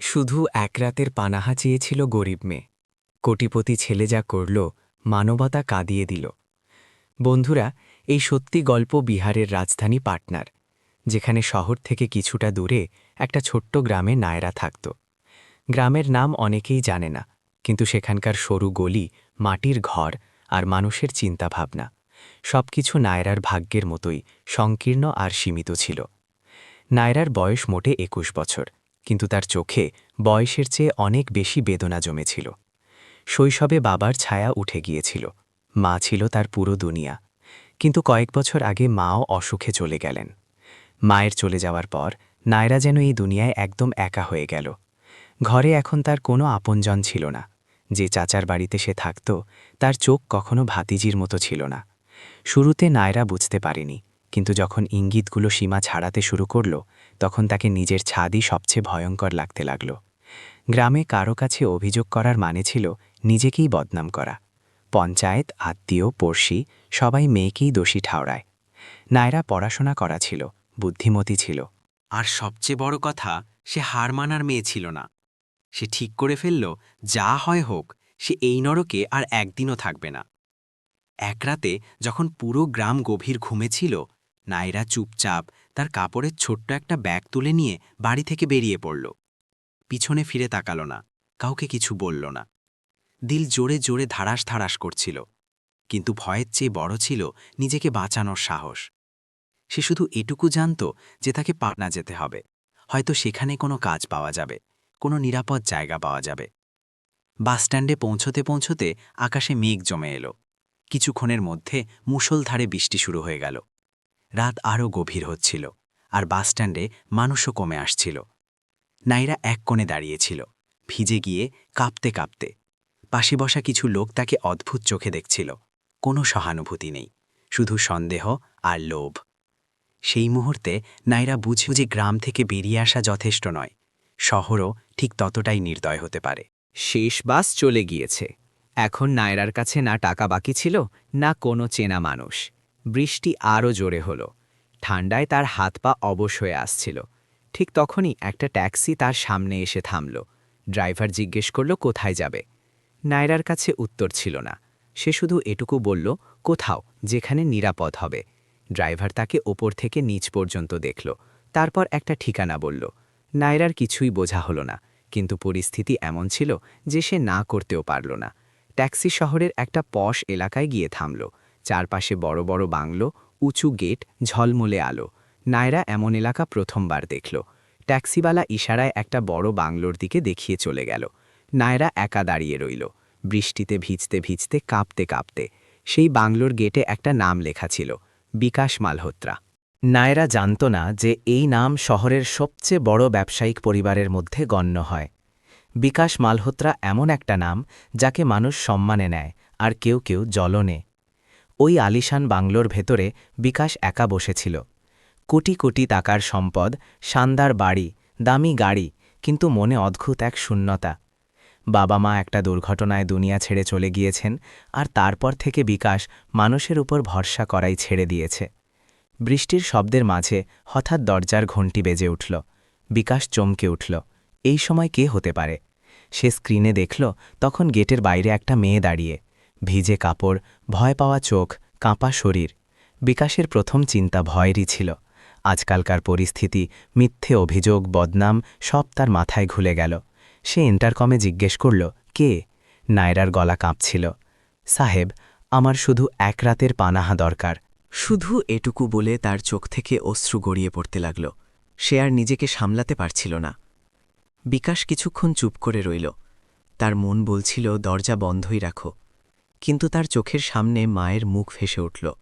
শুধু এক রাতের পানাহা চেয়েছিল গরিব মেয়ে। কোটিপতি ছেলে যা করল, মানবতা কাঁদিয়ে দিল। বন্ধুরা, এই সত্যি গল্প বিহারের রাজধানী পাটনার, যেখানে শহর থেকে কিছুটা দূরে একটা ছোট্ট গ্রামে নায়রা থাকত। গ্রামের নাম অনেকেই জানে না, কিন্তু সেখানকার সরু গলি, মাটির ঘর আর মানুষের চিন্তাভাবনা, সবকিছু নায়রার ভাগ্যের মতোই সংকীর্ণ আর সীমিত ছিল। নায়রার বয়স মোটে একুশ বছর। কিন্তু তার চোখে বয়সের চেয়ে অনেক বেশি বেদনা জমেছিল। শৈশবে বাবার ছায়া উঠে গিয়েছিল। মা ছিল তার পুরো দুনিয়া। কিন্তু কয়েক বছর আগে মাও অসুখে চলে গেলেন। মায়ের চলে যাওয়ার পর নায়রা যেন এই দুনিয়ায় একদম একা হয়ে গেল। ঘরে এখন তার কোনো আপনজন ছিল না। যে চাচার বাড়িতে সে থাকত, তার চোখ কখনো ভাতিজির মতো ছিল না। শুরুতে নায়রা বুঝতে পারেনি, কিন্তু যখন ইঙ্গিতগুলো সীমা ছাড়াতে শুরু করল তখন তাকে নিজের ছাদই সবচেয়ে ভয়ঙ্কর লাগতে লাগল। গ্রামে কারও কাছে অভিযোগ করার মানে ছিল নিজেকেই বদনাম করা। পঞ্চায়েত, আত্মীয়, পড়শি, সবাই মেয়েকেই দোষী ঠাওরায়। নায়রা পড়াশোনা করা ছিল, বুদ্ধিমতী ছিল। আর সবচেয়ে বড় কথা, সে হার মানার মেয়ে ছিল না। সে ঠিক করে ফেলল, যা হয় হোক, সে এই নরকে আর একদিনও থাকবে না। এক রাতে যখন পুরো গ্রাম গভীর ঘুমেছিল নাইরা চুপচাপ তার কাপড়ের ছোট্ট একটা ব্যাগ তুলে নিয়ে বাড়ি থেকে বেরিয়ে পড়ল। পিছনে ফিরে তাকালো না, কাউকে কিছু বলল না। দিল জোরে জোরে ধারাস ধারাস করছিল, কিন্তু ভয়ের চেয়ে বড় ছিল নিজেকে বাঁচানোর সাহস। সে শুধু এটুকু জানত যে তাকে পাটনা যেতে হবে। হয়তো সেখানে কোনো কাজ পাওয়া যাবে, কোনো নিরাপদ জায়গা পাওয়া যাবে। বাসস্ট্যান্ডে পৌঁছতে পৌঁছতে আকাশে মেঘ জমে এলো। কিছুক্ষণের মধ্যে মুষলধারে বৃষ্টি শুরু হয়ে গেল। রাত আরও গভীর হচ্ছিল, আর বাসস্ট্যান্ডে মানুষও কমে আসছিল। নাইরা এক কোণে দাঁড়িয়েছিল, ভিজে গিয়ে কাঁপতে কাঁপতে। পাশে বসা কিছু লোক তাকে অদ্ভুত চোখে দেখছিল, কোনো সহানুভূতি নেই, শুধু সন্দেহ আর লোভ। সেই মুহূর্তে নাইরা বুঝে যে গ্রাম থেকে বেরিয়ে আসা যথেষ্ট নয়, শহরও ঠিক ততটাই নির্দয় হতে পারে। শেষ বাস চলে গিয়েছে, এখন নায়রার কাছে না টাকা বাকি ছিল, না কোনো চেনা মানুষ। বৃষ্টি আরও জোরে হলো। ঠান্ডায় তার হাত পা অবশ হয়ে আসছিল। ঠিক তখনই একটা ট্যাক্সি তার সামনে এসে থামল। ড্রাইভার জিজ্ঞেস করল, কোথায় যাবে? নায়রার কাছে উত্তর ছিল না। সে শুধু এটুকু বলল, কোথাও, যেখানে নিরাপদ হবে। ড্রাইভার তাকে ওপর থেকে নিচ পর্যন্ত দেখল। তারপর একটা ঠিকানা বলল। নায়রার কিছুই বোঝা হলো না, কিন্তু পরিস্থিতি এমন ছিল যে সে না করতেও পারল না। ট্যাক্সি শহরের একটা পশ এলাকায় গিয়ে থামল। চারপাশে বড় বড় বাংলো, উঁচু গেট, ঝলমলে আলো। নায়রা এমন এলাকা প্রথমবার দেখল। ট্যাক্সিওয়ালা ইশারায় একটা বড় বাংলোর দিকে দেখিয়ে চলে গেল। নায়রা একা দাঁড়িয়ে রইল। বৃষ্টিতে ভিজতে ভিজতে কাঁপতে কাঁপতে। সেই বাংলোর গেটে একটা নাম লেখা ছিল, বিকাশ মালহোত্রা। নায়রা জানত না যে এই নাম শহরের সবচেয়ে বড় ব্যবসায়িক পরিবারের মধ্যে গণ্য হয়। বিকাশ মালহোত্রা এমন একটা নাম যাকে মানুষ সম্মানে নেয় আর কেউ কেউ জলনে ওই আলিশান বাংলোর ভেতরে বিকাশ একা বসেছিল। কোটি কোটি টাকার সম্পদ, শানদার বাড়ি, দামি গাড়ি, কিন্তু মনে অদ্ভুত এক শূন্যতা। বাবা মা একটা দুর্ঘটনায় দুনিয়া ছেড়ে চলে গিয়েছেন আর তারপর থেকে বিকাশ মানুষের উপর ভরসা করাই ছেড়ে দিয়েছে। বৃষ্টির শব্দের মাঝে হঠাৎ দরজার ঘণ্টি বেজে উঠল। বিকাশ চমকে উঠল। এই সময় কে হতে পারে? সে স্ক্রিনে দেখল তখন গেটের বাইরে একটা মেয়ে দাঁড়িয়ে। ভিজে কাপড়, ভয় পাওয়া চোখ, কাঁপা শরীর। বিকাশের প্রথম চিন্তা ভয়েরই ছিল। আজকালকার পরিস্থিতি, মিথ্যে অভিযোগ, বদনাম, সব তার মাথায় ঘুলে গেল। সে ইন্টারকমে জিজ্ঞেস করল, কে? নায়রার গলা কাঁপছিল। সাহেব, আমার শুধু এক রাতের পানাহা দরকার। শুধু এটুকু বলে তার চোখ থেকে অশ্রু গড়িয়ে পড়তে লাগল। সে আর নিজেকে সামলাতে পারছিল না। বিকাশ কিছুক্ষণ চুপ করে রইল। তার মন বলছিল, দরজা বন্ধই রাখো। কিন্তু তার চোখের সামনে মায়ের মুখ ভেসে উঠল,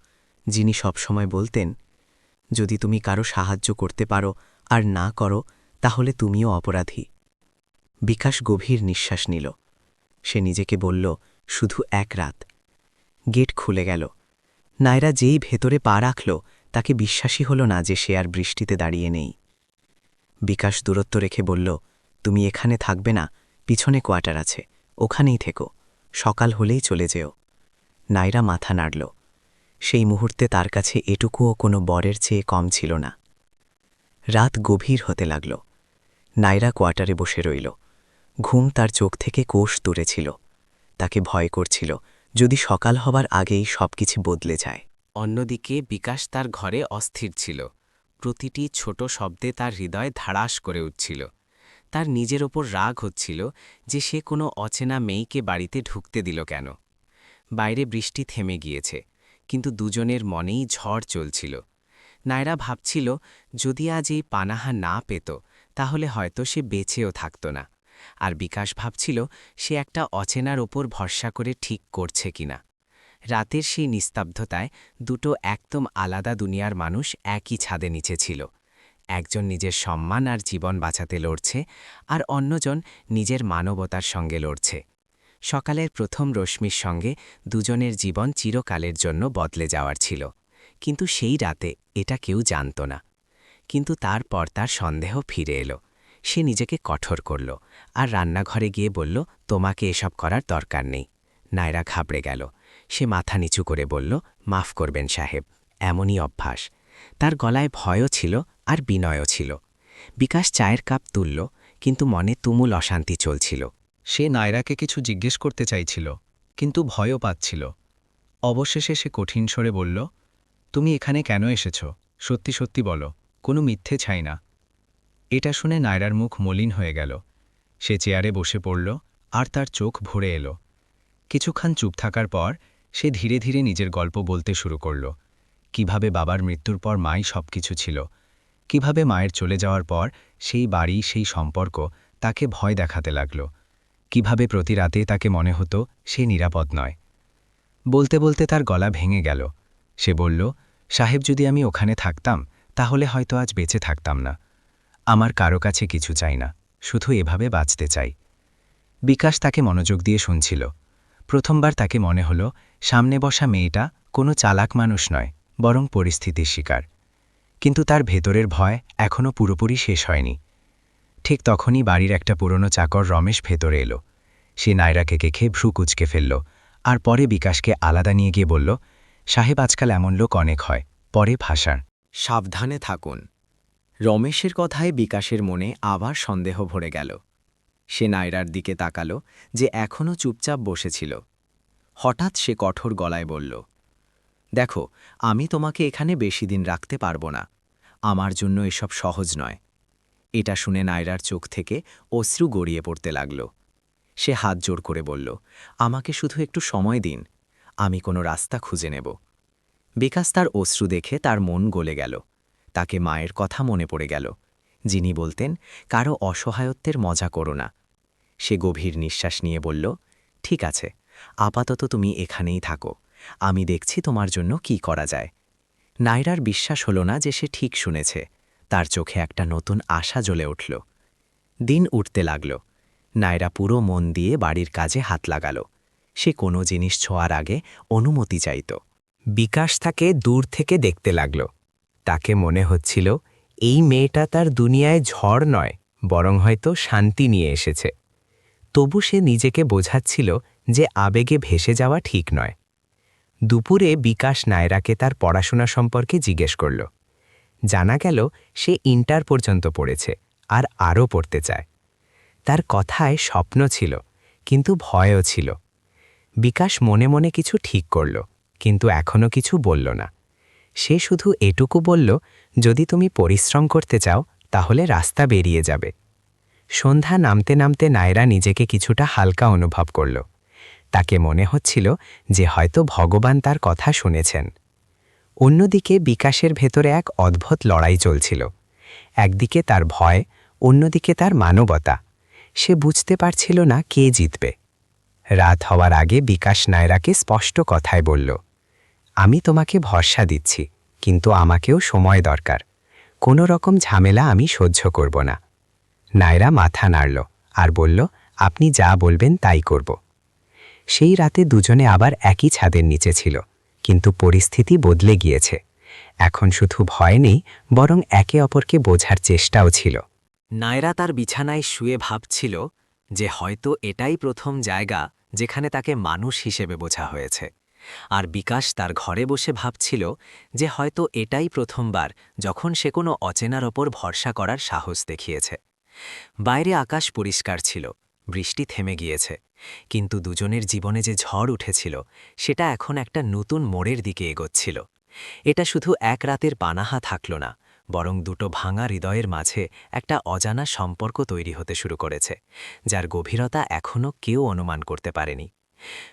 যিনি সবসময় বলতেন, যদি তুমি কারও সাহায্য করতে পারো আর না করো, তাহলে তুমিও অপরাধী। বিকাশ গভীর নিঃশ্বাস নিল। সে নিজেকে বলল, শুধু এক রাত। গেট খুলে গেল। নায়রা যেই ভেতরে পা রাখল, তাকে বিশ্বাসী হল না যে সে আর বৃষ্টিতে দাঁড়িয়ে নেই। বিকাশ দূরত্ব রেখে বলল, তুমি এখানে থাকবে না, পিছনে কোয়ার্টার আছে, ওখানেই থেকো। সকাল হলেই চলে যেও। নাইরা মাথা নাড়ল। সেই মুহূর্তে তার কাছে এটুকুও কোনো বরের চেয়ে কম ছিল না। রাত গভীর হতে লাগল। নাইরা কোয়ার্টারে বসে রইল। ঘুম তার চোখ থেকে কোষ দূরে ছিল। তাকে ভয় করছিল, যদি সকাল হবার আগেই সবকিছু বদলে যায়। অন্যদিকে বিকাশ তার ঘরে অস্থির ছিল। প্রতিটি ছোট শব্দে তার হৃদয় ধাড়াস করে উঠছিল। তার নিজের ওপর রাগ হচ্ছিল যে সে কোনো অচেনা মেয়েকে বাড়িতে ঢুকতে দিল কেন। বাইরে বৃষ্টি থেমে গিয়েছে, কিন্তু দুজনের মনেই ঝড় চলছিল। নায়রা ভাবছিল, যদি আজ এই পানাহা না পেত, তাহলে হয়তো সে বেঁচেও থাকত না। আর বিকাশ ভাবছিল, সে একটা অচেনার ওপর ভরসা করে ঠিক করছে কিনা রাতের সেই নিস্তব্ধতায় দুটো একদম আলাদা দুনিয়ার মানুষ একই ছাদে নিচে ছিল। একজন নিজের সম্মান আর জীবন বাঁচাতে লড়ছে আর অন্যজন নিজের মানবতার সঙ্গে লড়ছে। সকালের প্রথম রশ্মির সঙ্গে দুজনের জীবন চিরকালের জন্য বদলে যাওয়ার ছিল। কিন্তু সেই রাতে এটা কেউ জানত না। কিন্তু তারপর তার সন্দেহ ফিরে এলো। সে নিজেকে কঠোর করল আর রান্নাঘরে গিয়ে বলল, তোমাকে এসব করার দরকার নেই। নায়রা ঘাবড়ে গেল। সে মাথা নিচু করে বলল, মাফ করবেন সাহেব, এমনই অভ্যাস। তার গলায় ভয়ও ছিল আর বিনয়ও ছিল। বিকাশ চায়ের কাপ তুলল, কিন্তু মনে তুমুল অশান্তি চলছিল। সে নায়রাকে কিছু জিজ্ঞেস করতে চাইছিল, কিন্তু ভয়ও পাচ্ছিল। অবশেষে সে কঠিন স্বরে বলল, তুমি এখানে কেন এসেছ? সত্যি সত্যি বলো, কোনো মিথ্যে চাই না। এটা শুনে নায়রার মুখ মলিন হয়ে গেল। সে চেয়ারে বসে পড়ল, আর তার চোখ ভরে এলো। কিছুক্ষণ চুপ থাকার পর, সে ধীরে ধীরে নিজের গল্প বলতে শুরু করল। কীভাবে বাবার মৃত্যুর পর মাই সব কিছু ছিল কীভাবে মায়ের চলে যাওয়ার পর সেই বাড়ি, সেই সম্পর্ক তাকে ভয় দেখাতে লাগল। কীভাবে প্রতি রাতে তাকে মনে হতো সে নিরাপদ নয়। বলতে বলতে তার গলা ভেঙে গেল। সে বলল, সাহেব, যদি আমি ওখানে থাকতাম, তাহলে হয়তো আজ বেঁচে থাকতাম না। আমার কারও কাছে কিছু চাই না, শুধু এভাবে বাঁচতে চাই। বিকাশ তাকে মনোযোগ দিয়ে শুনছিল। প্রথমবার তাকে মনে হল, সামনে বসা মেয়েটা কোনো চালাক মানুষ নয়, বরং পরিস্থিতির শিকার। কিন্তু তার ভেতরের ভয় এখনও পুরোপুরি শেষ হয়নি। ঠিক তখনই বাড়ির একটা পুরনো চাকর রমেশ ভেতরে এলো। সে নায়রাকে কেখে ভ্রু কুচকে ফেলল আর পরে বিকাশকে আলাদা নিয়ে গিয়ে বলল, সাহেব, আজকাল এমন লোক অনেক হয়। পরে ভাষার। সাবধানে থাকুন। রমেশের কথায় বিকাশের মনে আবার সন্দেহ ভরে গেল। সে নায়রার দিকে তাকালো যে এখনও চুপচাপ বসেছিল। হঠাৎ সে কঠোর গলায় বলল দেখো, আমি তোমাকে এখানে বেশি দিন রাখতে পারব না। আমার জন্য এসব সহজ নয়। এটা শুনে নায়রার চোখ থেকে অশ্রু গড়িয়ে পড়তে লাগল। সে হাত জোর করে বলল, আমাকে শুধু একটু সময় দিন। আমি কোনো রাস্তা খুঁজে নেব। বিকাশ তার অশ্রু দেখে তার মন গলে গেল। তাকে মায়ের কথা মনে পড়ে গেল। যিনি বলতেন, কারও অসহায়ত্বের মজা করো না। সে গভীর নিঃশ্বাস নিয়ে বলল, ঠিক আছে, আপাতত তুমি এখানেই থাকো। আমি দেখছি তোমার জন্য কি করা যায়। নায়রার বিশ্বাস হল না যে সে ঠিক শুনেছে। তার চোখে একটা নতুন আশা জ্বলে উঠল। দিন উঠতে লাগল। নায়রা পুরো মন দিয়ে বাড়ির কাজে হাত লাগাল। সে কোনো জিনিস ছোঁয়ার আগে অনুমতি চাইত। বিকাশ তাকে দূর থেকে দেখতে লাগল। তাকে মনে হচ্ছিল, এই মেয়েটা তার দুনিয়ায় ঝড় নয়, বরং হয়তো শান্তি নিয়ে এসেছে। তবু সে নিজেকে বোঝাচ্ছিল যে আবেগে ভেসে যাওয়া ঠিক নয়। দুপুরে বিকাশ নায়রাকে তার পড়াশোনা সম্পর্কে জিজ্ঞেস করল। জানা গেল, সে ইন্টার পর্যন্ত পড়েছে, আর আরও পড়তে চায়। তার কথায় স্বপ্ন ছিল, কিন্তু ভয়ও ছিল। বিকাশ মনে মনে কিছু ঠিক করল, কিন্তু এখনও কিছু বলল না। সে শুধু এটুকু বলল, যদি তুমি পরিশ্রম করতে চাও, তাহলে রাস্তা বেরিয়ে যাবে। সন্ধ্যা নামতে নামতে নায়রা নিজেকে কিছুটা হালকা অনুভব করল। তাকে মনে হচ্ছিল যে হয়তো ভগবান তার কথা শুনেছেন। অন্যদিকে বিকাশের ভেতরে এক অদ্ভুত লড়াই চলছিল। একদিকে তার ভয়, অন্যদিকে তার মানবতা। সে বুঝতে পারছিল না কে জিতবে। রাত হওয়ার আগে বিকাশ নায়রাকে স্পষ্ট কথায় বলল, আমি তোমাকে ভরসা দিচ্ছি, কিন্তু আমাকেও সময় দরকার। কোনো রকম ঝামেলা আমি সহ্য করব না। নায়রা মাথা নাড়ল আর বলল, আপনি যা বলবেন তাই করব। সেই রাতে দুজনে আবার একই ছাদের নিচে ছিল, কিন্তু পরিস্থিতি বদলে গিয়েছে। এখন শুধু ভয় নেই, বরং একে অপরকে বোঝার চেষ্টাও ছিল। নায়রা তার বিছানায় শুয়ে ভাবছিল যে হয়তো এটাই প্রথম জায়গা যেখানে তাকে মানুষ হিসেবে বোঝা হয়েছে। আর বিকাশ তার ঘরে বসে ভাবছিল যে হয়তো এটাই প্রথমবার যখন সে কোনো অচেনার ওপর ভরসা করার সাহস দেখিয়েছে। বাইরে আকাশ পরিষ্কার ছিল বৃষ্টি থেমে গিয়েছে। কিন্তু দুজনের জীবনে যে ঝড় উঠেছিল, সেটা এখন একটা নতুন মোড়ের দিকে এগোচ্ছিল। এটা শুধু এক রাতের পানাহা থাকল না, বরং দুটো ভাঙা হৃদয়ের মাঝে একটা অজানা সম্পর্ক তৈরি হতে শুরু করেছে, যার গভীরতা এখনও কেউ অনুমান করতে পারেনি।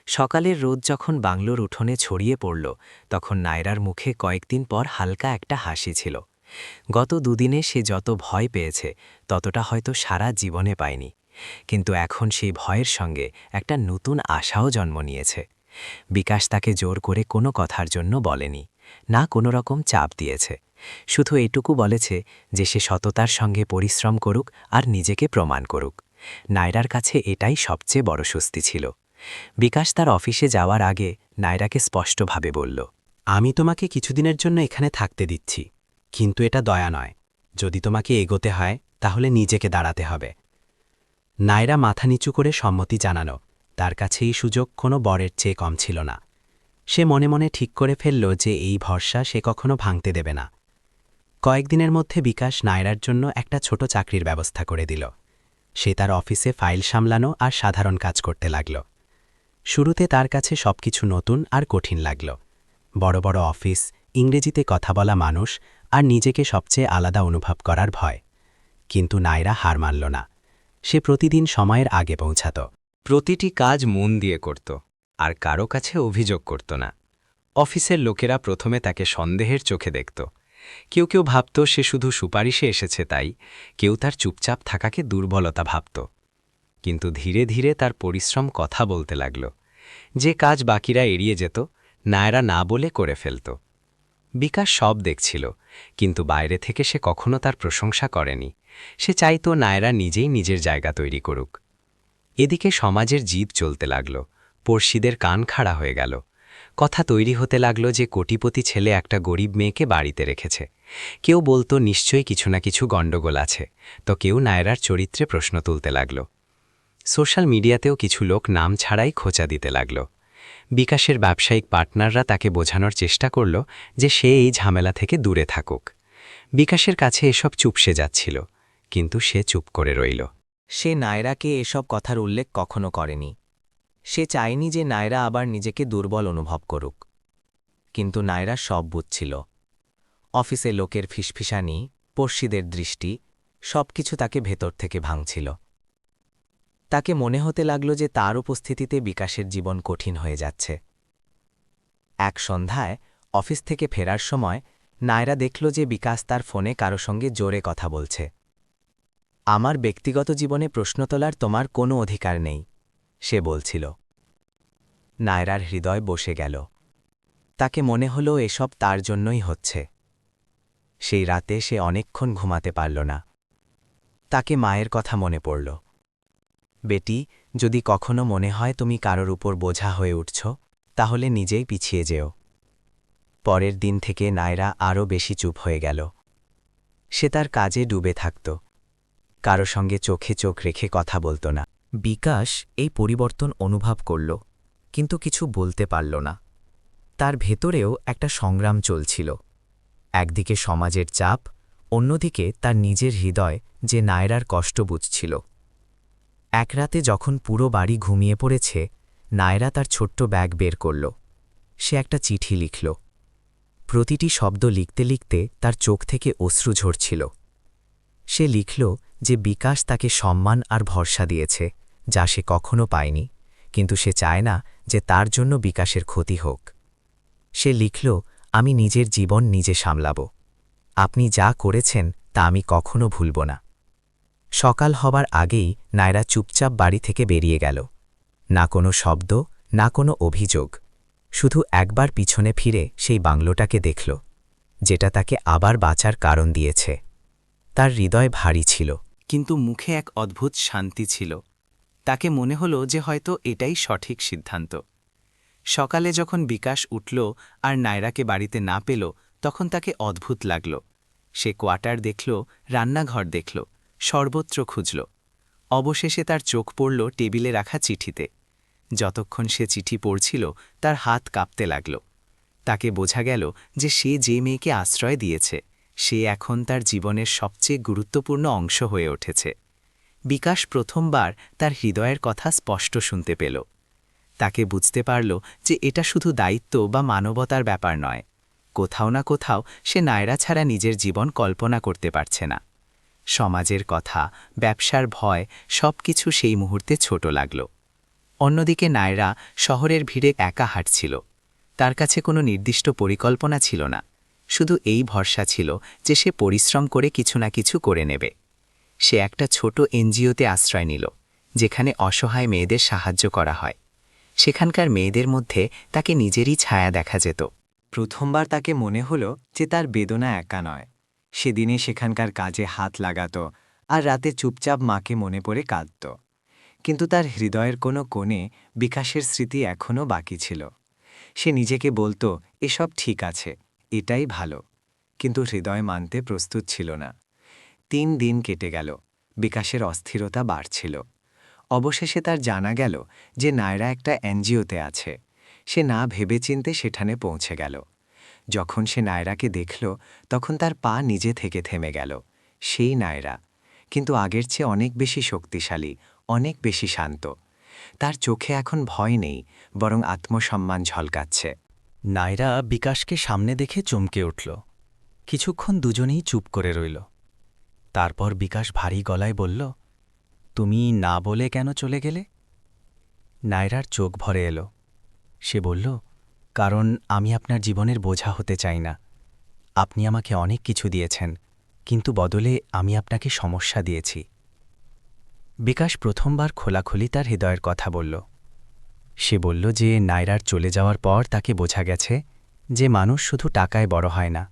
সকালের রোদ যখন বাংলোর উঠোনে ছড়িয়ে পড়ল, তখন নায়রার মুখে কয়েকদিন পর হালকা একটা হাসি ছিল। গত দুদিনে সে যত ভয় পেয়েছে, ততটা হয়তো সারা জীবনে পায়নি। কিন্তু এখন সেই ভয়ের সঙ্গে একটা নতুন আশাও জন্ম নিয়েছে। বিকাশ তাকে জোর করে কোনো কথার জন্য বলেনি, না কোনো রকম চাপ দিয়েছে। শুধু এটুকু বলেছে যে সে সততার সঙ্গে পরিশ্রম করুক আর নিজেকে প্রমাণ করুক। নায়রার কাছে এটাই সবচেয়ে বড় স্বস্তি ছিল। বিকাশ তার অফিসে যাওয়ার আগে নায়রাকে স্পষ্টভাবে বলল, আমি তোমাকে কিছুদিনের জন্য এখানে থাকতে দিচ্ছি, কিন্তু এটা দয়া নয়। যদি তোমাকে এগোতে হয়, তাহলে নিজেকে দাঁড়াতে হবে। নায়রা মাথা নিচু করে সম্মতি জানানো। তার কাছে এই সুযোগ কোনো বরের চেয়ে কম ছিল না। সে মনে মনে ঠিক করে ফেলল যে এই ভরসা সে কখনো ভাঙতে দেবে না। কয়েকদিনের মধ্যে বিকাশ নায়রার জন্য একটা ছোট চাকরির ব্যবস্থা করে দিল। সে তার অফিসে ফাইল সামলানো আর সাধারণ কাজ করতে লাগল। শুরুতে তার কাছে সবকিছু নতুন আর কঠিন লাগল। বড় বড় অফিস, ইংরেজিতে কথা বলা মানুষ আর নিজেকে সবচেয়ে আলাদা অনুভব করার ভয়। কিন্তু নায়রা হার মানল না। সে প্রতিদিন সময়ের আগে পৌঁছাত। প্রতিটি কাজ মন দিয়ে করত, আর কারও কাছে অভিযোগ করত না। অফিসের লোকেরা প্রথমে তাকে সন্দেহের চোখে দেখত। কেউ কেউ ভাবত, সে শুধু সুপারিশে এসেছে তাই, কেউ তার চুপচাপ থাকাকে দুর্বলতা ভাবত। কিন্তু ধীরে ধীরে তার পরিশ্রম কথা বলতে লাগল। যে কাজ বাকিরা এড়িয়ে যেত, নায়রা না বলে করে ফেলত। বিকাশ সব দেখছিল, কিন্তু বাইরে থেকে সে কখনো তার প্রশংসা করেনি। সে চাইতো নায়রা নিজেই নিজের জায়গা তৈরি করুক। এদিকে সমাজের জিদ চলতে লাগল, পড়শিদের কান খাড়া হয়ে গেল। কথা তৈরি হতে লাগল যে কোটিপতি ছেলে একটা গরিব মেয়েকে বাড়িতে রেখেছে। কেউ বলতো, নিশ্চয়ই কিছু না কিছু গণ্ডগোল আছে। তো কেউ নায়রার চরিত্রে প্রশ্ন তুলতে লাগল। সোশ্যাল মিডিয়াতেও কিছু লোক নাম ছাড়াই খোঁচা দিতে লাগল। বিকাশের ব্যবসায়িক পার্টনাররা তাকে বোঝানোর চেষ্টা করল যে সে এই ঝামেলা থেকে দূরে থাকুক। বিকাশের কাছে এসব চুপসে যাচ্ছিল। কিন্তু সে চুপ করে রইল। সে নায়রাকে এসব কথার উল্লেখ কখনো করেনি। সে চায়নি যে নায়রা আবার নিজেকে দুর্বল অনুভব করুক। কিন্তু নায়রা সব বুঝছিল। অফিসে লোকের ফিসফিসানি, পড়শিদের দৃষ্টি, সবকিছু তাকে ভেতর থেকে ভাঙছিল। তাকে মনে হতে লাগল যে তার উপস্থিতিতে বিকাশের জীবন কঠিন হয়ে যাচ্ছে। এক সন্ধ্যায় অফিস থেকে ফেরার সময় নায়রা দেখল যে বিকাশ তার ফোনে কারও সঙ্গে জোরে কথা বলছে। আমার ব্যক্তিগত জীবনে প্রশ্ন তোলার তোমার কোনো অধিকার নেই, সে বলছিল। নায়রার হৃদয় বসে গেল। তাকে মনে হলো এসব তার জন্যই হচ্ছে। সেই রাতে সে অনেকক্ষণ ঘুমাতে পারল না। তাকে মায়ের কথা মনে পড়ল। বেটি, যদি কখনো মনে হয় তুমি কারোর উপর বোঝা হয়ে উঠছ, তাহলে নিজেই পিছিয়ে যেও। পরের দিন থেকে নায়রা আরও বেশি চুপ হয়ে গেল। সে তার কাজে ডুবে থাকত। কারও সঙ্গে চোখে চোখ রেখে কথা বলতো না। বিকাশ এই পরিবর্তন অনুভব করল, কিন্তু কিছু বলতে পারল না। তার ভেতরেও একটা সংগ্রাম চলছিল। একদিকে সমাজের চাপ, অন্যদিকে তার নিজের হৃদয় যে নায়রার কষ্ট বুঝছিল। এক রাতে যখন পুরো বাড়ি ঘুমিয়ে পড়েছে, নায়রা তার ছোট্ট ব্যাগ বের করল। সে একটা চিঠি লিখল। প্রতিটি শব্দ লিখতে লিখতে তার চোখ থেকে অশ্রু ঝরছিল। সে লিখল যে বিকাশ তাকে সম্মান আর ভরসা দিয়েছে, যা সে কখনো পায়নি, কিন্তু সে চায় না যে তার জন্য বিকাশের ক্ষতি হোক। সে লিখল, আমি নিজের জীবন নিজে সামলাব। আপনি যা করেছেন, তা আমি কখনো ভুলব না। সকাল হবার আগেই নায়রা চুপচাপ বাড়ি থেকে বেরিয়ে গেল। না কোনো শব্দ, না কোনো অভিযোগ। শুধু একবার পিছনে ফিরে সেই বাংলোটাকে দেখল, যেটা তাকে আবার বাঁচার কারণ দিয়েছে। তার হৃদয় ভারী ছিল। কিন্তু মুখে এক অদ্ভুত শান্তি ছিল। তাকে মনে হলো যে হয়তো এটাই সঠিক সিদ্ধান্ত। সকালে যখন বিকাশ উঠল আর নায়রাকে বাড়িতে না পেল, তখন তাকে অদ্ভুত লাগল। সে কোয়ার্টার দেখল, রান্নাঘর দেখল, সর্বত্র খুঁজল। অবশেষে তার চোখ পড়ল টেবিলে রাখা চিঠিতে। যতক্ষণ সে চিঠি পড়ছিল, তার হাত কাঁপতে লাগল। তাকে বোঝা গেল যে সে যে মেয়েকে আশ্রয় দিয়েছে। সে এখন তার জীবনের সবচেয়ে গুরুত্বপূর্ণ অংশ হয়ে উঠেছে। বিকাশ প্রথমবার তার হৃদয়ের কথা স্পষ্ট শুনতে পেল। তাকে বুঝতে পারল যে এটা শুধু দায়িত্ব বা মানবতার ব্যাপার নয়। কোথাও না কোথাও সে নায়রা ছাড়া নিজের জীবন কল্পনা করতে পারছে না। সমাজের কথা, ব্যবসার ভয় সব কিছু সেই মুহূর্তে ছোট লাগল। অন্যদিকে নায়রা শহরের ভিড়ে একা হাঁটছিল। তার কাছে কোনো নির্দিষ্ট পরিকল্পনা ছিল না। শুধু এই ভরসা ছিল যে সে পরিশ্রম করে কিছু না কিছু করে নেবে। সে একটা ছোট এনজিওতে আশ্রয় নিল, যেখানে অসহায় মেয়েদের সাহায্য করা হয়। সেখানকার মেয়েদের মধ্যে তাকে নিজেরই ছায়া দেখা যেত। প্রথমবার তাকে মনে হলো যে তার বেদনা একা নয়। সেদিনে সেখানকার কাজে হাত লাগাত আর রাতে চুপচাপ মাকে মনে পড়ে কাঁদত। কিন্তু তার হৃদয়ের কোনো কোণে বিকাশের স্মৃতি এখনও বাকি ছিল। সে নিজেকে বলতো, এসব ঠিক আছে এটাই ভালো। কিন্তু হৃদয় মানতে প্রস্তুত ছিল না। তিন দিন কেটে গেল। বিকাশের অস্থিরতা বাড়ছিল। অবশেষে তার জানা গেল যে নায়রা একটা এনজিওতে আছে। সে না ভেবেচিন্তে সেখানে পৌঁছে গেল। যখন সে নায়রাকে দেখল, তখন তার পা নিজে থেকে থেমে গেল। সেই নায়রা। কিন্তু আগের চেয়ে অনেক বেশি শক্তিশালী, অনেক বেশি শান্ত। তার চোখে এখন ভয় নেই, বরং আত্মসম্মান ঝলকাচ্ছে। নাইরা বিকাশকে সামনে দেখে চমকে উঠল। কিছুক্ষণ দুজনেই চুপ করে রইল। তারপর বিকাশ ভারী গলায় বলল, তুমি না বলে কেন চলে গেলে? নায়রার চোখ ভরে এলো। সে বলল, কারণ আমি আপনার জীবনের বোঝা হতে চাই না। আপনি আমাকে অনেক কিছু দিয়েছেন, কিন্তু বদলে আমি আপনাকে সমস্যা দিয়েছি। বিকাশ প্রথমবার খোলাখুলি তার হৃদয়ের কথা বলল। সে বলল যে নায়রার চলে যাওয়ার পর তাকে বোঝা গেছে যে মানুষ শুধু টাকায় বড় হয় না,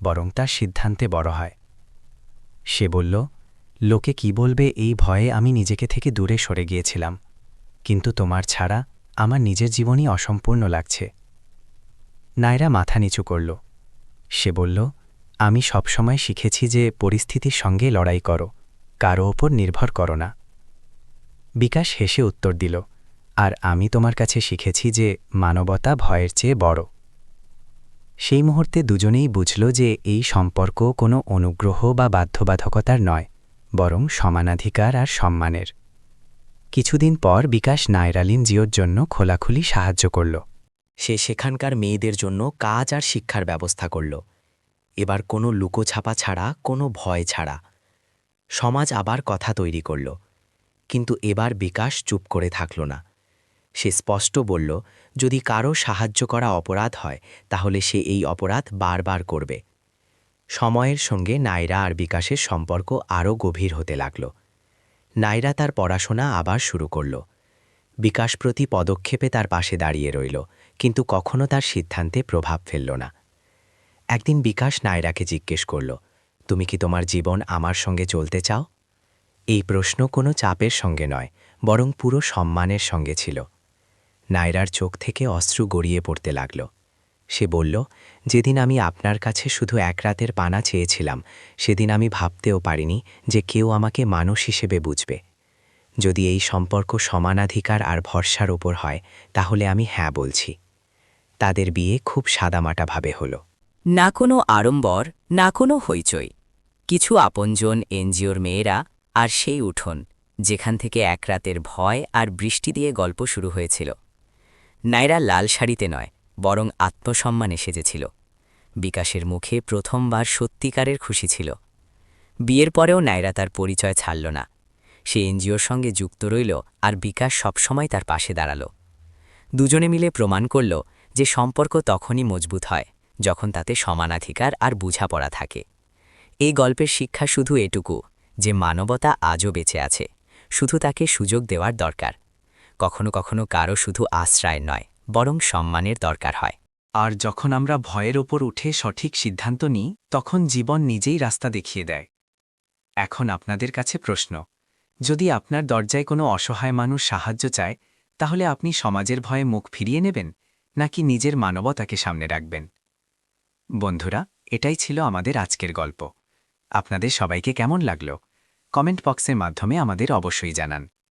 বরং তার সিদ্ধান্তে বড় হয়। সে বলল, লোকে কি বলবে এই ভয়ে আমি নিজেকে থেকে দূরে সরে গিয়েছিলাম, কিন্তু তোমার ছাড়া আমার নিজের জীবনই অসম্পূর্ণ লাগছে। নায়রা মাথা নিচু করল। সে বলল, আমি সবসময় শিখেছি যে পরিস্থিতির সঙ্গে লড়াই করো, কারও ওপর নির্ভর করো না। বিকাশ হেসে উত্তর দিল আর আমি তোমার কাছে শিখেছি যে মানবতা ভয়ের চেয়ে বড়। সেই মুহূর্তে দুজনেই বুঝল যে এই সম্পর্ক কোনো অনুগ্রহ বা বাধ্যবাধকতার নয়, বরং সমানাধিকার আর সম্মানের। কিছুদিন পর বিকাশ নায়রালিন জিওর জন্য খোলাখুলি সাহায্য করল। সে সেখানকার মেয়েদের জন্য কাজ আর শিক্ষার ব্যবস্থা করল। এবার কোনো লুকোছাপা ছাড়া, কোনো ভয় ছাড়া। সমাজ আবার কথা তৈরি করল। কিন্তু এবার বিকাশ চুপ করে থাকল না। সে স্পষ্ট বলল, যদি কারও সাহায্য করা অপরাধ হয়, তাহলে সে এই অপরাধ বারবার করবে সময়ের সঙ্গে নাইরা আর বিকাশের সম্পর্ক আরও গভীর হতে লাগল। নাইরা তার পড়াশোনা আবার শুরু করল। বিকাশ প্রতি পদক্ষেপে তার পাশে দাঁড়িয়ে রইল, কিন্তু কখনো তার সিদ্ধান্তে প্রভাব ফেলল না। একদিন বিকাশ নায়রাকে জিজ্ঞেস করল, তুমি কি তোমার জীবন আমার সঙ্গে চলতে চাও? এই প্রশ্ন কোনো চাপের সঙ্গে নয়, বরং পুরো সম্মানের সঙ্গে ছিল। নায়রার চোখ থেকে অশ্রু গড়িয়ে পড়তে লাগল। সে বলল, যেদিন আমি আপনার কাছে শুধু এক রাতের পানা চেয়েছিলাম, সেদিন আমি ভাবতেও পারিনি যে কেউ আমাকে মানুষ হিসেবে বুঝবে। যদি এই সম্পর্ক সমানাধিকার আর ভরসার ওপর হয়, তাহলে আমি হ্যাঁ বলছি। তাদের বিয়ে খুব সাদামাটাভাবে হলো। না কোনো আড়ম্বর, না কোনো হইচই। কিছু আপনজন, এনজিওর মেয়েরা আর সেই উঠোন, যেখান থেকে এক রাতের ভয় আর বৃষ্টি দিয়ে গল্প শুরু হয়েছিল। নাইরা লাল শাড়িতে নয়, বরং আত্মসম্মানে সেজেছিল। বিকাশের মুখে প্রথমবার সত্যিকারের খুশি ছিল। বিয়ের পরেও নাইরা তার পরিচয় ছাড়ল না। সে এনজিওর সঙ্গে যুক্ত রইল আর বিকাশ সবসময় তার পাশে দাঁড়াল। দুজনে মিলে প্রমাণ করল যে সম্পর্ক তখনই মজবুত হয়, যখন তাতে সমানাধিকার আর বুঝাপড়া থাকে। এই গল্পের শিক্ষা শুধু এটুকু, যে মানবতা আজও বেঁচে আছে, শুধু তাকে সুযোগ দেওয়ার দরকার। কখনো কখনো কারও শুধু আশ্রয় নয়, বরং সম্মানের দরকার হয়। আর যখন আমরা ভয়ের ওপর উঠে সঠিক সিদ্ধান্ত নিই, তখন জীবন নিজেই রাস্তা দেখিয়ে দেয়। এখন আপনাদের কাছে প্রশ্ন, যদি আপনার দরজায় কোনো অসহায় মানুষ সাহায্য চায়, তাহলে আপনি সমাজের ভয়ে মুখ ফিরিয়ে নেবেন, নাকি নিজের মানবতাকে সামনে রাখবেন? বন্ধুরা, এটাই ছিল আমাদের আজকের গল্প। আপনাদের সবাইকে কেমন লাগল? কমেন্ট বক্সের মাধ্যমে আমাদের অবশ্যই জানান।